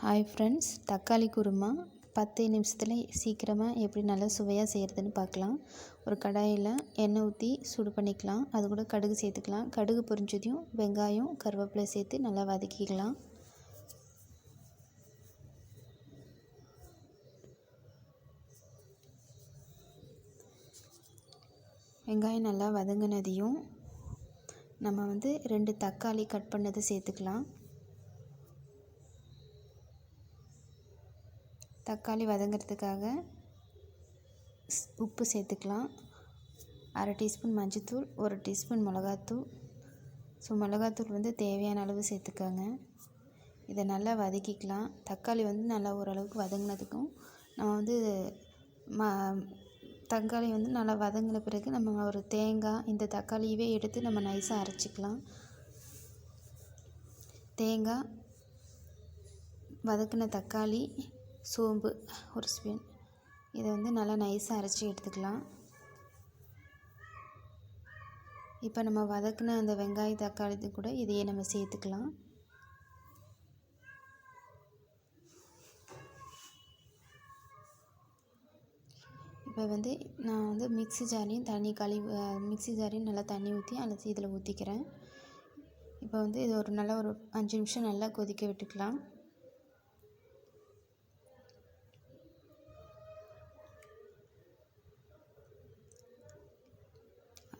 Hi friends தக்காளி குருமா பத்து நிமிஷத்தில் சீக்கிரமாக எப்படி நல்லா சுவையாக செய்கிறதுன்னு பார்க்கலாம். ஒரு கடாயில் எண்ணெய் ஊற்றி சூடு பண்ணிக்கலாம். அது கூட கடுகு சேர்த்துக்கலாம். கடுகு பொரிஞ்சதையும் வெங்காயம் கருவேப்பிலை சேர்த்து நல்லா வதக்கிக்கலாம். வெங்காயம் நல்லா வதங்கினதையும் நம்ம வந்து ரெண்டு தக்காளி கட் பண்ணதை சேர்த்துக்கலாம். தக்காளி வதங்கிறதுக்காக உப்பு சேர்த்துக்கலாம். அரை டீஸ்பூன் மஞ்சத்தூள் ஒரு டீஸ்பூன் மிளகாத்தூள். ஸோ மிளகாத்தூள் வந்து தேவையான அளவு சேர்த்துக்கோங்க. இதை நல்லா வதக்கிக்கலாம். தக்காளி வந்து நல்லா ஓரளவுக்கு வதங்கினதுக்கும் நம்ம வந்து ம தக்காளி வந்து நல்லா வதங்கின பிறகு நம்ம ஒரு தேங்காய் இந்த தக்காளியவே எடுத்து நம்ம நைஸாக அரைச்சிக்கலாம். தேங்காய் வதக்கின தக்காளி சோம்பு ஒரு ஸ்பூன். இதை வந்து நல்லா நைஸாக அரைச்சி எடுத்துக்கலாம். இப்போ நம்ம வதக்கின அந்த வெங்காய தக்காளி கூட இதையே நம்ம சேர்த்துக்கலாம். இப்போ வந்து நான் வந்து மிக்ஸி ஜாரையும் தண்ணி கழுவி மிக்ஸி ஜாரையும் நல்லா தண்ணி ஊற்றி அலசி இதில் ஊற்றிக்கிறேன் இப்போ வந்து இது ஒரு நல்லா ஒரு அஞ்சு நிமிஷம் நல்லா கொதிக்க விட்டுக்கலாம்.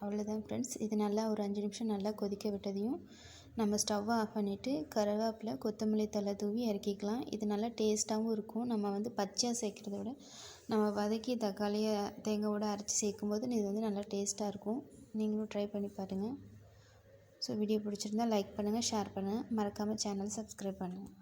அவ்வளோதான் ஃப்ரெண்ட்ஸ் இது நல்லா ஒரு அஞ்சு நிமிஷம் நல்லா கொதிக்க விட்டதையும் நம்ம ஸ்டவ்வை ஆஃப் பண்ணிவிட்டு கருவேப்பிலை கொத்தமல்லி தழை தூவி இறக்கிக்கலாம். இது நல்லா டேஸ்ட்டாகவும் இருக்கும். நம்ம வந்து பச்சையாக சேர்க்குறத விட நம்ம வதக்கி தக்காளியை தேங்காவோடு அரைச்சி சேர்க்கும்போது இது வந்து நல்லா டேஸ்ட்டாக இருக்கும். நீங்களும் ட்ரை பண்ணி பாருங்கள் ஸோ வீடியோ பிடிச்சிருந்தால் லைக் பண்ணுங்கள் ஷேர் பண்ணுங்கள் மறக்காமல் சேனல் சப்ஸ்கிரைப் பண்ணுங்கள்